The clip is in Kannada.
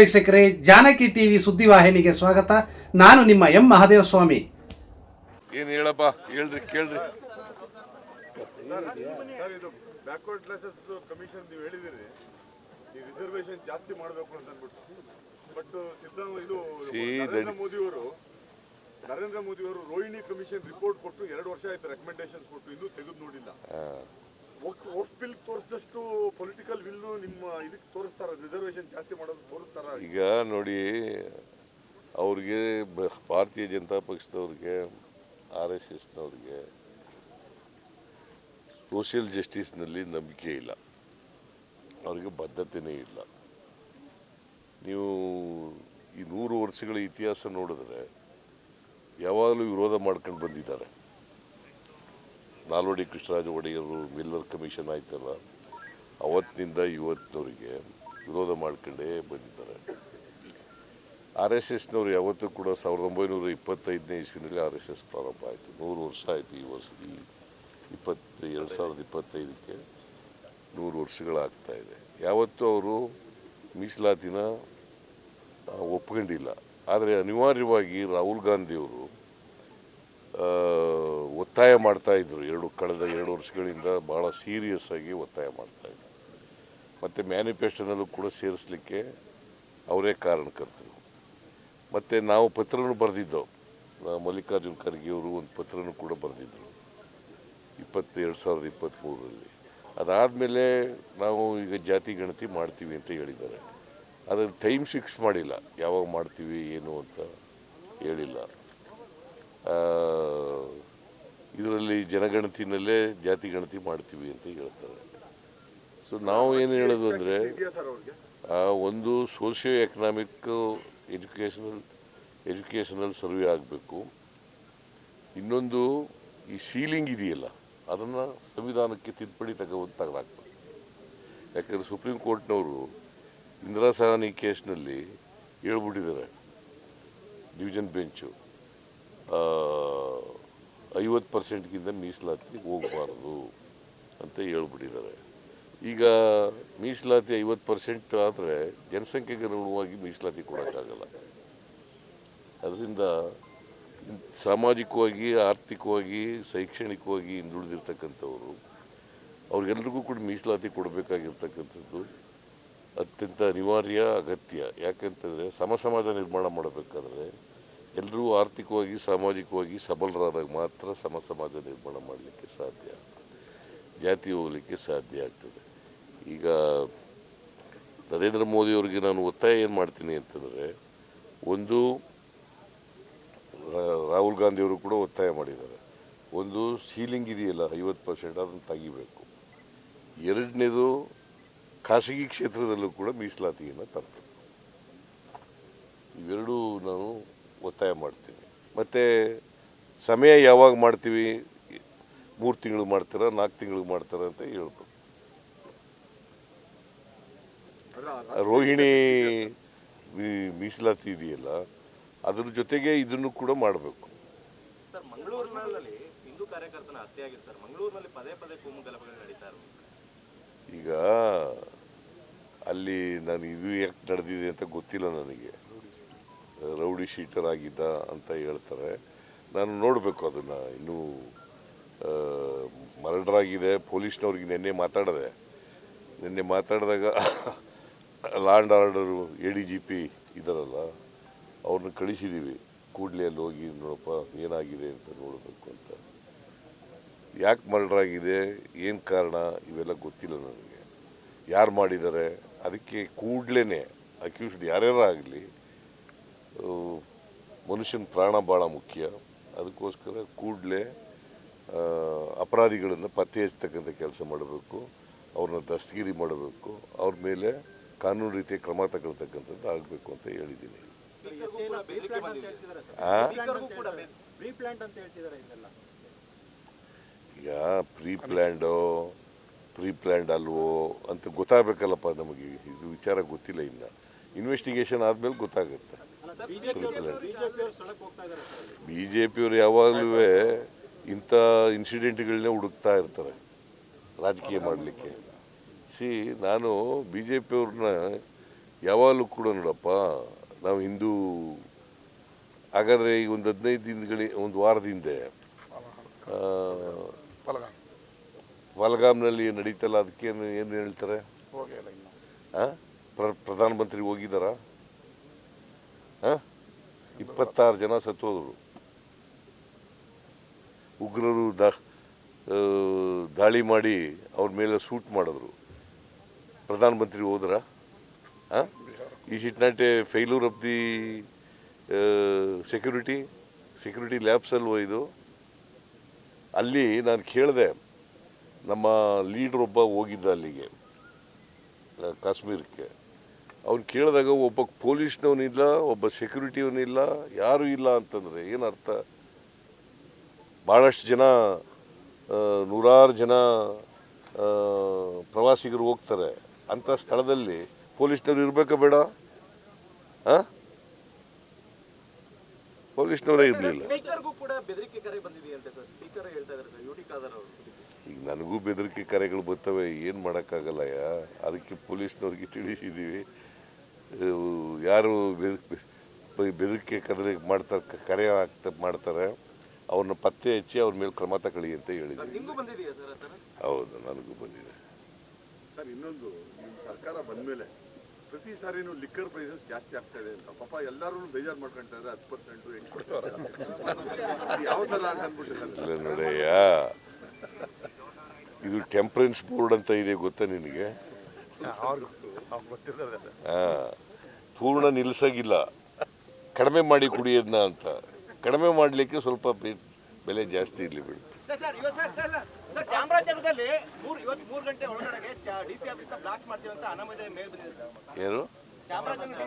ವೀಕ್ಷಕರೇ ಜಾನಕಿ ಟಿವಿ ಸುದ್ದಿವಾಹಿನಿಗೆ ಸ್ವಾಗತ. ನಾನು ನಿಮ್ಮ ಎಂ ಮಹಾದೇವ ಸ್ವಾಮಿ ಏನು ಹೇಳಪ್ಪ ಹೇಳ್ರಿ ಕೇಳ್ರಿ. ಇದು ಬ್ಯಾಕ್ವರ್ಡ್ ಕ್ಲಾಸಸ್ ಕಮಿಷನ್ ನೀವು ಹೇಳಿದಿರಿ. ಈ ರಿಸರ್ವೇಶನ್ ಜಾಸ್ತಿ ಮಾಡಬೇಕು ಅಂತ ಅಂದ್ಬಿಟ್ಟು. ಬಟ್ ಸಿದ್ದರಾಮಯ್ಯ ಇದು See, ನರೇಂದ್ರ that- ಮೋದಿ ಅವರು ನರೇಂದ್ರ ಮೋದಿ ಅವರು ರೋಹಿಣಿ ಕಮಿಷನ್ ರಿಪೋರ್ಟ್ ಕೊಟ್ಟು ಎರಡು ವರ್ಷ ಆಯ್ತು ರೆಕಮೆಂಡೇಶನ್ಸ್ ಕೊಟ್ಟು ಇನ್ನೂ ತೆಗೆದು ನೋಡಿಲ್ಲ. ಬಿಲ್ ಪೊಲಿಟಿಕಲ್ ನಿಮ್ಮ ಇದಕ್ಕೆ ರಿಸರ್ವೇಶನ್ ಜಾಸ್ತಿ ಮಾಡೋದು ಈಗ ನೋಡಿ, ಅವ್ರಿಗೆ ಭಾರತೀಯ ಜನತಾ ಪಕ್ಷದವ್ರಿಗೆ ಆರ್ ಎಸ್ ಎಸ್ನವ್ರಿಗೆ ಸೋಷಿಯಲ್ ಜಸ್ಟಿಸ್ನಲ್ಲಿ ನಂಬಿಕೆ ಇಲ್ಲ. ಅವ್ರಿಗೆ ಬದ್ಧತೆಯೇ ಇಲ್ಲ. ನೀವು ಈ ನೂರು ವರ್ಷಗಳ ಇತಿಹಾಸ ನೋಡಿದ್ರೆ ಯಾವಾಗಲೂ ವಿರೋಧ ಮಾಡ್ಕೊಂಡು ಬಂದಿದ್ದಾರೆ. ನಾಲ್ವಡಿ ಕೃಷ್ಣರಾಜ ಒಡೆಯರು ಮಿಲ್ಲರ್ ಕಮಿಷನ್ ಆಯ್ತಲ್ಲ ಅವತ್ತಿನಿಂದ ಇವತ್ತಿನವರಿಗೆ ವಿರೋಧ ಮಾಡ್ಕೊಂಡೇ ಬಂದಿದ್ದಾರೆ. ಆರ್ ಎಸ್ ಎಸ್ನವ್ರು ಯಾವತ್ತೂ ಕೂಡ ಸಾವಿರದ ಒಂಬೈನೂರ ಇಪ್ಪತ್ತೈದನೇ ಇಸ್ವಿನಲ್ಲಿ ಆರ್ ಎಸ್ ಎಸ್ ಪ್ರಾರಂಭ ಆಯಿತು. ನೂರು ವರ್ಷ ಆಯಿತು ಈ ವರ್ಷ ಈ ಇಪ್ಪತ್ತು, ಎರಡು ಸಾವಿರದ ಇಪ್ಪತ್ತೈದಕ್ಕೆ ನೂರು ವರ್ಷಗಳಾಗ್ತಾ ಇದೆ. ಯಾವತ್ತೂ ಅವರು ಮೀಸಲಾತಿನ ಒಪ್ಕೊಂಡಿಲ್ಲ. ಆದರೆ ಅನಿವಾರ್ಯವಾಗಿ ರಾಹುಲ್ ಗಾಂಧಿಯವರು ಒತ್ತಾಯ ಮಾಡ್ತಾ ಇದ್ರು. ಎರಡು ಕಳೆದ ಎರಡು ವರ್ಷಗಳಿಂದ ಭಾಳ ಸೀರಿಯಸ್ ಆಗಿ ಒತ್ತಾಯ ಮಾಡ್ತಾ ಇದ್ರು. ಮತ್ತು ಮ್ಯಾನಿಫೆಸ್ಟೋನಲ್ಲೂ ಕೂಡ ಸೇರಿಸಲಿಕ್ಕೆ ಅವರೇ ಕಾರಣಕರ್ತರು. ಮತ್ತು ನಾವು ಪತ್ರನೂ ಬರೆದಿದ್ದೆವು ಮಲ್ಲಿಕಾರ್ಜುನ್ ಖರ್ಗೆ ಅವರು ಒಂದು ಪತ್ರನೂ ಕೂಡ ಬರೆದಿದ್ದರು ಇಪ್ಪತ್ತು ಎರಡು ಸಾವಿರದ ಇಪ್ಪತ್ತ್ಮೂರರಲ್ಲಿ ಅದಾದಮೇಲೆ ನಾವು ಈಗ ಜಾತಿ ಗಣತಿ ಮಾಡ್ತೀವಿ ಅಂತ ಹೇಳಿದ್ದಾರೆ. ಅದರ ಟೈಮ್ ಫಿಕ್ಸ್ ಮಾಡಿಲ್ಲ. ಯಾವಾಗ ಮಾಡ್ತೀವಿ, ಏನು ಅಂತ ಹೇಳಿಲ್ಲ. ಇದರಲ್ಲಿ ಜನಗಣತಿನಲ್ಲೇ ಜಾತಿ ಗಣತಿ ಮಾಡ್ತೀವಿ ಅಂತ ಹೇಳ್ತಾರೆ. ಸೊ ನಾವು ಏನು ಹೇಳೋದು ಅಂದರೆ ಒಂದು socio economic educational educational survey ಆಗಬೇಕು. ಇನ್ನೊಂದು ಈ ಸೀಲಿಂಗ್ ಇದೆಯಲ್ಲ, ಅದನ್ನು ಸಂವಿಧಾನಕ್ಕೆ ತಿದ್ದುಪಡಿ ತಗೊಂಡು ತೆಗೆದಾಕ್ಬೇಕು. ಯಾಕಂದರೆ ಸುಪ್ರೀಂ ಕೋರ್ಟ್ನವರು ಇಂದಿರಾ ಸಹಾನಿ ಕೇಸ್ನಲ್ಲಿ ಹೇಳ್ಬಿಟ್ಟಿದ್ದಾರೆ ಡಿವಿಷನ್ ಬೆಂಚು ಐವತ್ತು ಪರ್ಸೆಂಟ್ಗಿಂತ ಮೀಸಲಾತಿ ಹೋಗಬಾರ್ದು ಅಂತ ಹೇಳ್ಬಿಟ್ಟಿದ್ದಾರೆ. ಈಗ ಮೀಸಲಾತಿ ಐವತ್ತು ಪರ್ಸೆಂಟ್ ಆದರೆ ಜನಸಂಖ್ಯೆಗೆ ಅನುಗುಣವಾಗಿ ಮೀಸಲಾತಿ ಕೊಡೋಕ್ಕಾಗಲ್ಲ. ಅದರಿಂದ ಸಾಮಾಜಿಕವಾಗಿ, ಆರ್ಥಿಕವಾಗಿ, ಶೈಕ್ಷಣಿಕವಾಗಿ ಹಿಂದುಳಿದಿರ್ತಕ್ಕಂಥವರು, ಅವ್ರಿಗೆಲ್ರಿಗೂ ಕೂಡ ಮೀಸಲಾತಿ ಕೊಡಬೇಕಾಗಿರ್ತಕ್ಕಂಥದ್ದು ಅತ್ಯಂತ ಅನಿವಾರ್ಯ, ಅಗತ್ಯ. ಯಾಕಂತಂದರೆ ಸಮ ಸಮಾಜ ನಿರ್ಮಾಣ ಮಾಡಬೇಕಾದ್ರೆ ಎಲ್ಲರೂ ಆರ್ಥಿಕವಾಗಿ, ಸಾಮಾಜಿಕವಾಗಿ ಸಬಲರಾದಾಗ ಮಾತ್ರ ಸಮ ಸಮಾಜ ನಿರ್ಮಾಣ ಮಾಡಲಿಕ್ಕೆ ಸಾಧ್ಯ ಜಾತಿ ಹೋಗಲಿಕ್ಕೆ ಸಾಧ್ಯ ಆಗ್ತದೆ. ಈಗ ನರೇಂದ್ರ ಮೋದಿಯವರಿಗೆ ನಾನು ಒತ್ತಾಯ ಏನು ಮಾಡ್ತೀನಿ ಅಂತಂದರೆ, ಒಂದು ರಾಹುಲ್ ಗಾಂಧಿಯವರು ಕೂಡ ಒತ್ತಾಯ ಮಾಡಿದ್ದಾರೆ. ಒಂದು ಸೀಲಿಂಗ್ ಇದೆಯಲ್ಲ, ಐವತ್ತು ಪರ್ಸೆಂಟ್ ಅದನ್ನು ತೆಗಿಬೇಕು. ಎರಡನೇದು ಖಾಸಗಿ ಕ್ಷೇತ್ರದಲ್ಲೂ ಕೂಡ ಮೀಸಲಾತಿಯನ್ನು ತರಬೇಕು. ಇವೆರಡೂ ಒತ್ತಾಯ ಮಾಡ್ತೀನಿ ಮತ್ತು ಸಮಯ ಯಾವಾಗ ಮಾಡ್ತೀವಿ? ಮೂರು ತಿಂಗಳು ಮಾಡ್ತಾರ? ನಾಲ್ಕು ತಿಂಗಳು ಮಾಡ್ತಾರ ಅಂತ ಹೇಳ್ಬೋದು ರೋಹಿಣಿ ಮೀಸಲಾತಿ ಇದೆಯಲ್ಲ ಅದ್ರ ಜೊತೆಗೆ ಇದನ್ನು ಕೂಡ ಮಾಡಬೇಕು. ಈಗ ಅಲ್ಲಿ ನಾನು ಇದು ಯಾಕೆ ನಡೆದಿದೆ ಅಂತ ಗೊತ್ತಿಲ್ಲ ನನಗೆ. ರೌಡಿ ಶೀಟರ್ ಆಗಿದ್ದ ಅಂತ ಹೇಳ್ತಾರೆ. ನಾನು ನೋಡಬೇಕು ಅದನ್ನು. ಇನ್ನೂ ಮರ್ಡರ್ ಆಗಿದೆ ಪೊಲೀಸ್ನವ್ರಿಗೆ ನಿನ್ನೆ ಮಾತಾಡಿದೆ. ನಿನ್ನೆ ಮಾತಾಡಿದಾಗ law and order, A D G P ಇದ್ದಾರಲ್ಲ, ಅವ್ರನ್ನ ಕಳಿಸಿದ್ದೀವಿ ಕೂಡಲೇ ಅಲ್ಲಿ ಹೋಗಿ ನೋಡಪ್ಪ, ಏನಾಗಿದೆ ಅಂತ ನೋಡಬೇಕು ಅಂತ. ಯಾಕೆ ಮರ್ಡರ್ ಆಗಿದೆ ಏನು ಕಾರಣ? ಇವೆಲ್ಲ ಗೊತ್ತಿಲ್ಲ ನನಗೆ. ಯಾರು ಮಾಡಿದ್ದಾರೆ? ಅದಕ್ಕೆ ಕೂಡಲೇ ಅಕ್ಯೂಸ್ಡ್ ಯಾರ್ಯಾರು ಆಗಲಿ ಮನುಷ್ಯನ ಪ್ರಾಣ ಭಾಳ ಮುಖ್ಯ. ಅದಕ್ಕೋಸ್ಕರ ಕೂಡಲೇ ಅಪರಾಧಿಗಳನ್ನು ಪತ್ತೆ ಹಚ್ಚತಕ್ಕಂಥ ಕೆಲಸ ಮಾಡಬೇಕು. ಅವ್ರನ್ನ ದಸ್ತಗಿರಿ ಮಾಡಬೇಕು. ಅವ್ರ ಮೇಲೆ ಕಾನೂನು ರೀತಿಯ ಕ್ರಮ ತಗೊಳ್ತಕ್ಕಂಥದ್ದು ಆಗಬೇಕು ಅಂತ ಹೇಳಿದ್ದೀನಿ. ಈಗ ಪ್ರೀ ಪ್ಲ್ಯಾಂಡೋ ಪ್ರೀ ಪ್ಲ್ಯಾಂಡ್ ಅಲ್ವೋ ಅಂತ ಗೊತ್ತಾಗಬೇಕಲ್ಲಪ್ಪ ನಮಗೆ. ಇದು ವಿಚಾರ ಗೊತ್ತಿಲ್ಲ ಇನ್ನು. ಇನ್ವೆಸ್ಟಿಗೇಷನ್ ಆದಮೇಲೆ ಗೊತ್ತಾಗುತ್ತೆ. ಬಿ ಜೆ ಪಿಯವರು ಯಾವಾಗಲೂ ಇಂಥ ಇನ್ಸಿಡೆಂಟ್ಗಳನ್ನೇ ಹುಡುಕ್ತಾ ಇರ್ತಾರೆ ರಾಜಕೀಯ ಮಾಡಲಿಕ್ಕೆ. ಸಿ ನಾನು ಬಿ ಜೆ ಪಿಯವ್ರನ್ನ ಯಾವಾಗಲೂ ಕೂಡ ನೋಡಪ್ಪ ನಾವು ಹಿಂದೂ ಹಾಗಾದರೆ ಈಗ ಒಂದು ಹದಿನೈದು ದಿನಗಳಿ ಒಂದು ವಾರದ ಹಿಂದೆ ಬಲಗಾಮ್ನಲ್ಲಿ ನಡೀತಲ್ಲ ಅದಕ್ಕೇನು ಏನು ಹೇಳ್ತಾರೆ? ಪ್ರಧಾನಮಂತ್ರಿ ಹೋಗಿದ್ದಾರಾ? ಇಪ್ಪತ್ತಾರು ಜನ ಸತ್ತೋದ್ರು ಉಗ್ರರು ದಾ ದಾಳಿ ಮಾಡಿ ಅವ್ರ ಮೇಲೆ ಸೂಟ್ ಮಾಡಿದ್ರು. ಪ್ರಧಾನಮಂತ್ರಿ ಹೋದ್ರ? ಈ it not a failure of the security security ಲ್ಯಾಬ್ಸಲ್ಲಿ ಒಯ್ದು ಅಲ್ಲಿ ನಾನು ಕೇಳಿದೆ, ನಮ್ಮ ಲೀಡ್ರೊಬ್ಬ ಹೋಗಿದ್ದ ಅಲ್ಲಿಗೆ ಕಾಶ್ಮೀರಕ್ಕೆ. ಅವ್ನು ಕೇಳಿದಾಗ ಒಬ್ಬ ಪೊಲೀಸ್ನವನಿಲ್ಲ ಒಬ್ಬ ಸೆಕ್ಯೂರಿಟಿಯವನಿಲ್ಲ ಯಾರೂ ಇಲ್ಲ ಅಂತಂದರೆ ಏನು ಅರ್ಥ? ಭಾಳಷ್ಟು ಜನ ನೂರಾರು ಜನ ಪ್ರವಾಸಿಗರು ಹೋಗ್ತಾರೆ. ಅಂಥ ಸ್ಥಳದಲ್ಲಿ ಪೊಲೀಸ್ನವ್ರು ಇರಬೇಕಾ ಬೇಡ? ಆ? ಪೊಲೀಸ್ನವರೇ ಇರಲಿಲ್ಲ. ಯು ಈಗ ನನಗೂ ಬೆದರಿಕೆ ಕರೆಗಳು ಬರ್ತವೆ ಏನು ಮಾಡೋಕ್ಕಾಗಲ್ಲಯ್ಯ ಅದಕ್ಕೆ ಪೊಲೀಸ್ನವ್ರಿಗೆ ತಿಳಿಸಿದ್ದೀವಿ ಯಾರು ಬೆದ- ಬೆದರಿಕೆ ಕದರೆ ಮಾಡ್ತಾರೆ ಕರೆ ಆಗ್ತಾ ಮಾಡ್ತಾರೆ ಅವ್ರನ್ನ ಪತ್ತೆ ಹಚ್ಚಿ ಅವ್ರ ಮೇಲೆ ಕ್ರಮ ತಗೊಳ್ಳಿ ಅಂತ ಹೇಳಿದ್ವಿ ಹೌದು ನನಗೂ ಬಂದಿದೆ. ಸರ್ ಇನ್ನೊಂದು ಸರ್ಕಾರ ಬಂದ ಮೇಲೆ ಪ್ರತಿ ಸಾರಿನೂ ಲಿಕ್ಕರ್ ಪ್ರೈಸಸ್ ಜಾಸ್ತಿ ಆಗ್ತಾ ಇದೆ ಅಂತ. ಪಾಪ ಎಲ್ಲರೂ ಬೇಜಾರು ಮಾಡ್ಕೊಂತಾರೆ ಹತ್ತು ಪರ್ಸೆಂಟು ಯಾವ ಥರ ಇಲ್ಲ ನೋಡಯ್ಯ ಇದು ಟೆಂಪರೆನ್ಸ್ ಬೋರ್ಡ್ ಅಂತ ಇದೆ ಗೊತ್ತಾ ನಿನಗೆ? ಪೂರ್ಣ ನಿಲ್ಸಾಗಿಲ್ಲ ಕಡಿಮೆ ಮಾಡಿ ಕುಡಿಯೋದನ್ನ ಅಂತ. ಕಡಿಮೆ ಮಾಡಲಿಕ್ಕೆ ಸ್ವಲ್ಪ ಬೆಲೆ ಜಾಸ್ತಿ ಇರಲಿ ಬಿಡಿ. ಸರ್ ಸರ್ ಇವತ್ತು ಸರ್ ಸರ್ ಸರ್ ಸರ್ ಚಾಮರಾಜನಗರದಲ್ಲಿ ಮೂರು ಇವತ್ತು ಗಂಟೆ ಒಳಗಡೆಗೆ ಡಿ ಸಿ ಆಫೀಸ್ನ ಬ್ಲಾಸ್ಟ್ ಮಾಡ್ತೀವಿ ಅಂತ ಅನಾಮಧೇಯ ಮೇಲ್ ಬಂದಿದೆ ಸರ್. ಏನು ಚಾಮರಾಜನಗರ